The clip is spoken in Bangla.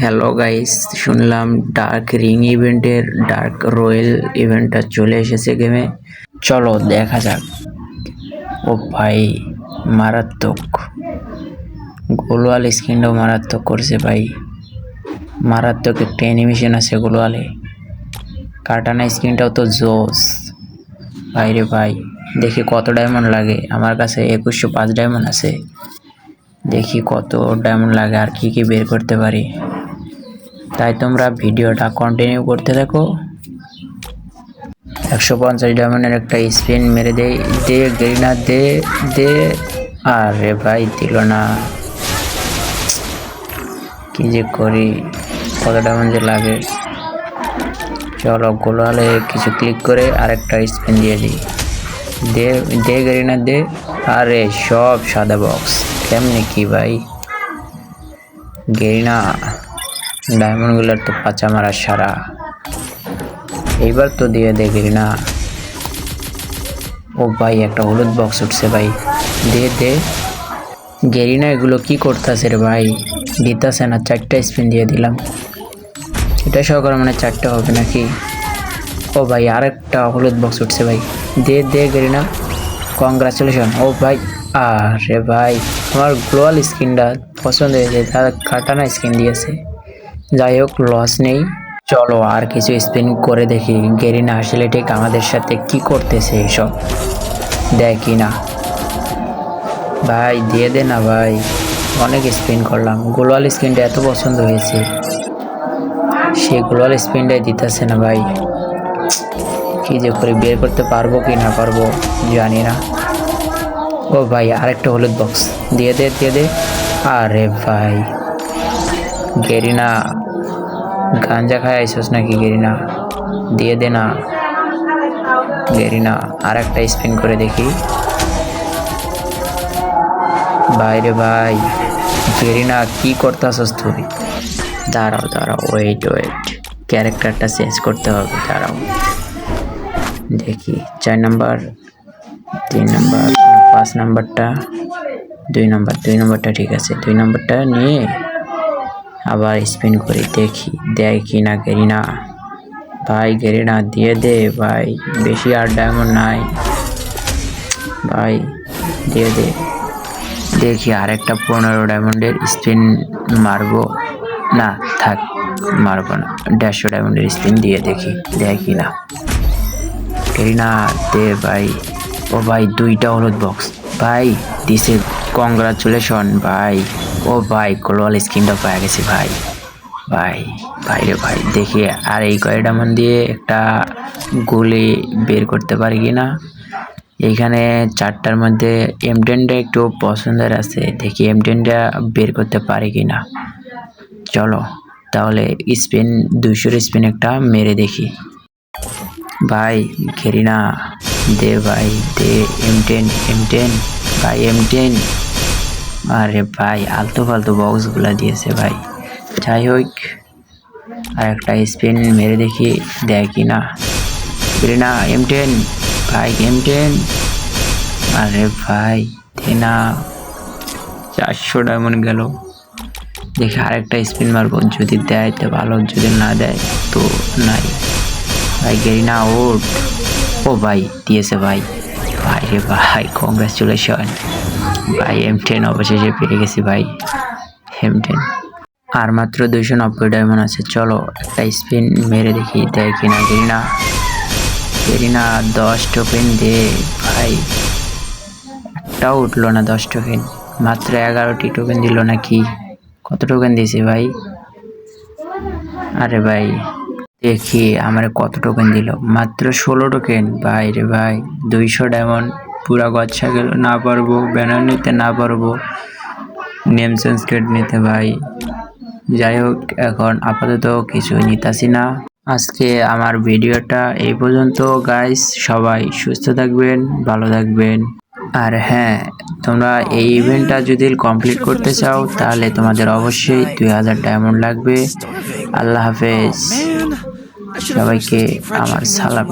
হ্যালো গাইস শুনলাম ডার্ক রিং ইভেন্টের ডার্ক রয়্যাল ইভেন্টটা চলে এসেছে গেমে চলো, দেখা যাক। ও ভাই, মারাত্মক। গোলওয়াল স্ক্রিনটাও মারাত্মক করছে ভাই। মারাত্মক একটা অ্যানিমেশন আছে গোলওয়ালে। কাটানা স্ক্রিনটাও তো জোস। ভাই রে ভাই, দেখি কত ডায়মন্ড লাগে। আমার কাছে একুশশো পাঁচ ডায়মন্ড আছে। দেখি কত ডায়মন্ড লাগে আর কি কি বের করতে পারি। তাই তোমরা ভিডিওটা কন্টিনিউ করতে থাকো। একশো পঞ্চাশ ডায়মন্ডের একটা স্পিন মেরে দে দে গেরিনা দে দে। আরে ভাই, দিল না। কি যে করি, কত ডায়মন্ড যে লাগে। চলো গোলালে কিছু ক্লিক করে আরেকটা স্পিন দিয়ে দিই। দে দে গেরিনা দে। আরে সব সাদা বক্স কেমনি কি ভাই? গেরিনা ডায়মন্ডগুলোর তো পাচা মারা সারা। এইবার তো দিয়ে দে না। ও ভাই, একটা হলুদ বক্স উঠছে ভাই। দে দে। গেরিনা, এগুলো কি করতেছে রে ভাই? দিতাছে না, চারটা স্পিন দিয়ে দিলাম। এটা সহকারে মানে চারটা হবে নাকি? ও ভাই আর একটা হলুদ বক্স উঠছে ভাই। দে দে গেরিনা। কংগ্রাচুলেশন ও ভাই, আরে ভাই আমার গ্লোয়াল স্কিনটা পছন্দ হয়েছে, তার কাটানা স্কিন দিয়েছে। যাই হোক লস নেই। চলো আর কিছু স্পিন করে দেখি। গেরিনা আসলে ঠিক আমাদের সাথে কি করতেছে এসব দেয় কি না। ভাই, দিয়ে দে না ভাই। অনেক স্পিন করলাম। গ্লোয়াল স্পিনটা এত পছন্দ হয়েছে। সেই গ্লোয়াল স্পিনটাই দিতেছে না ভাই। কি যে করে বের করতে পারব কি না পারব জানি না। ও ভাই, আরেকটা হলুদ বক্স দিয়ে দে দিয়ে দে। আরে ভাই। গেরিনা, গাঞ্জা খায় আইসোস নাকি গেরিনা? দিয়ে দে না। গেরিনা আর একটা স্পিন করে দেখি। বাইরে ভাই গেরিনা, কি করতেছস তুই? দাঁড়াও দাঁড়াও ওয়েট ওয়েট ক্যারেক্টারটা চেঞ্জ করতে হবে, দাঁড়াও। দেখি, চার নাম্বার, তিন নাম্বার, পাঁচ নাম্বারটা, দুই নাম্বার, দুই নাম্বারটা ঠিক আছে। দুই নাম্বারটা নিয়ে আবার স্পিন করে দেখি, দেয় কি না গেরি না। ভাই, গেরি না, দিয়ে দে ভাই, বেশি আর ডায়মন্ড নাই। ভাই, দিয়ে দে। দেখি আরেকটা পনেরো ডায়মন্ডের স্পিন মারবো। না, থাক, মারবো না। দেড়শো ডায়মন্ডের স্পিন দিয়ে দেখি, দেয় কি না। গেরি না, দে ভাই। ও ভাই, দুইটা হলুদ বক্স ভাই, দিছে কংগ্রাচুলেশন ভাই। ও ভাই গ্লোয়াল স্ক্রিনটা পেয়ে গেছি ভাই। ভাই ভাই রে ভাই, দেখি আর এই কয়টা মন দিয়ে একটা গুলি বের করতে পারি কি না এইখানে চারটার মধ্যে এম টেনটা একটু পছন্দের আছে, দেখি এম টেনটা বের করতে পারি কি না চলো, তাহলে স্পিন, দুইশোর স্পিন একটা মেরে দেখি। ভাই, ঘেরি না। দে ভাই, দে এম টেন এম টেন ভাই এম টেন আরে ভাই, আলতু ফালতু বক্সগুলো দিয়েছে ভাই। যাই হোক আর একটা স্পিন মেরে দেখি, দেয় কি না? না এম টেন ভাই এম টেন আরে ভাই না চারশো ডায়মন্ড গেল। দেখি আরেকটা স্পিন মারবো, যদি দেয় তো ভালো, যদি না দেয় তো নাই। ভাই গেরি না ওট ও ভাই, দিয়েছে ভাই। ভাই রে ভাই কংগ্রাচুলেশন ভাই এম টেন অবশেষে পেয়ে গেছি ভাই। এম টেন আর মাত্র দুইশো নব্বই ডায়মন্ড আছে। চলো, একটা স্পিন মেরে দেখি দেয় কিনা গেরি না। গেরি না, দশ টোকেন দে, ভাই। একটাও উঠল না দশ টোকেন মাত্র এগারোটি টোকেন দিল না কি কত টোকেন দিয়েছে ভাই? আরে ভাই, দেখি আমার কত টোকেন দিল। মাত্র ষোলো টোকেন ভাই রে ভাই, দুইশো ডায়মন্ড পুরা গচ্ছা গেল না পারব ব্যানার নিতে না পারব। নেম চেঞ্জ নিতে ভাই। যাই হোক এখন আপাতত কিছু নিতাছি না। আজকে আমার ভিডিওটা এই পর্যন্ত গাইস সবাই সুস্থ থাকবেন ভালো থাকবেন। আর হ্যাঁ তোমরা এই ইভেন্টটা যদি কমপ্লিট করতে চাও তাহলে তোমাদের অবশ্যই দুই হাজার ডায়মন্ড লাগবে। আল্লাহ হাফেজ। সবাইকে আমার সালাম.